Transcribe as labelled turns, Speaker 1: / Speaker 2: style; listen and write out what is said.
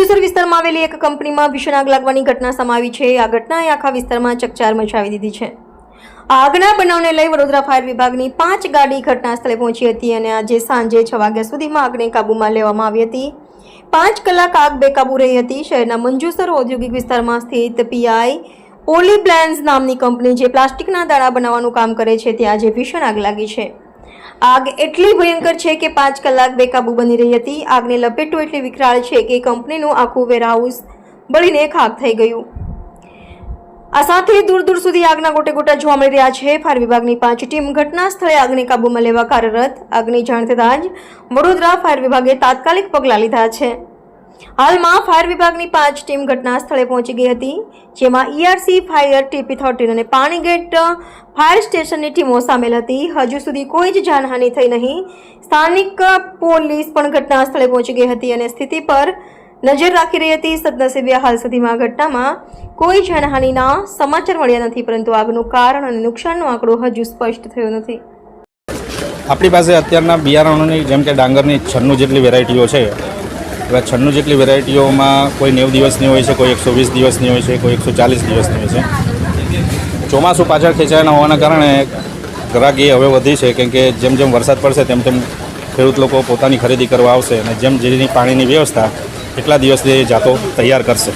Speaker 1: મંજુસર વિસ્તારમાં આવેલી એક કંપનીમાં ભીષણ આગ લાગવાની ઘટના સમાવી છે. આ ઘટનાએ આખા વિસ્તારમાં ચકચાર મચાવી દીધી છે. આગના બનાવને લઈ વડોદરા ફાયર વિભાગની પાંચ ગાડી ઘટના સ્થળે પહોંચી હતી અને આજે સાંજે છ વાગ્યા સુધીમાં આગને કાબૂમાં લેવામાં આવી હતી. પાંચ કલાક આગ બેકાબુ રહી હતી. શહેરના મંજુસર ઔદ્યોગિક વિસ્તારમાં સ્થિત પીઆઈ પોલીબ્લેન્સ નામની કંપની જે પ્લાસ્ટિકના દાણા બનાવવાનું કામ કરે છે, ત્યાં આજે ભીષણ આગ લાગી છે. આગ એટલી ભયંકર છે કે પાંચ કલાક બેકાબુ બની રહી હતી. આગને લપેટો એટલી વિકરાળ છે કે કંપનીનું આખું વેરહાઉસ બળીને ખાક થઈ ગયું. આ સાથે દૂર દૂર સુધી આગના ગોટે ગોટા જોવા મળી રહ્યા છે. ફાયર વિભાગની પાંચ ટીમ ઘટના સ્થળે આગને કાબૂમાં લેવા કાર્યરત. આગની જાણ થતાં જ વડોદરા ફાયર વિભાગે તાત્કાલિક પગલાં લીધા છે. હાલમાં ફાયર વિભાગની પાંચ ટીમ ઘટના સ્થળે પહોંચી ગઈ હતી, જેમાં ઈઆરસી ફાયર ટીપી થર્ટીન અને પાણીગેટ ફાયર સ્ટેશનની ટીમો સામેલ હતી. હજુ સુધી કોઈ જ જાનહાનિ થઈ નહીં. સ્થાનિક પોલીસ પણ ઘટના સ્થળે પહોંચી ગઈ હતી અને સ્થિતિ પર નજર રાખી રહી હતી. સદનસીબે હાલ સુધીમાં ઘટનામાં કોઈ જાનહાનિના સમાચાર મળ્યા નથી, પરંતુ આગનું કારણ અને નુકસાનનો આંકડો હજુ સ્પષ્ટ થયો નથી.
Speaker 2: આપણી પાસે અત્યારના બિયારણોની જેમ કે ડાંગરની છન્નું જેટલી વેરાયટીઓ છે એવા છન્નું જેટલી વેરાયટીઓમાં કોઈ નેવ દિવસની હોય છે, કોઈ એકસો વીસ દિવસની હોય છે, કોઈ એકસો ચાલીસ દિવસની હોય છે. ચોમાસું પાછળ ખેંચાયાના હોવાના કારણે ગ્રાહકી હવે વધી છે, કેમ કે જેમ જેમ વરસાદ પડશે તેમ તેમ ખેડૂત લોકો પોતાની ખરીદી કરવા આવશે અને જેમ જેની પાણીની વ્યવસ્થા એટલા દિવસથી જાતો તૈયાર કરશે.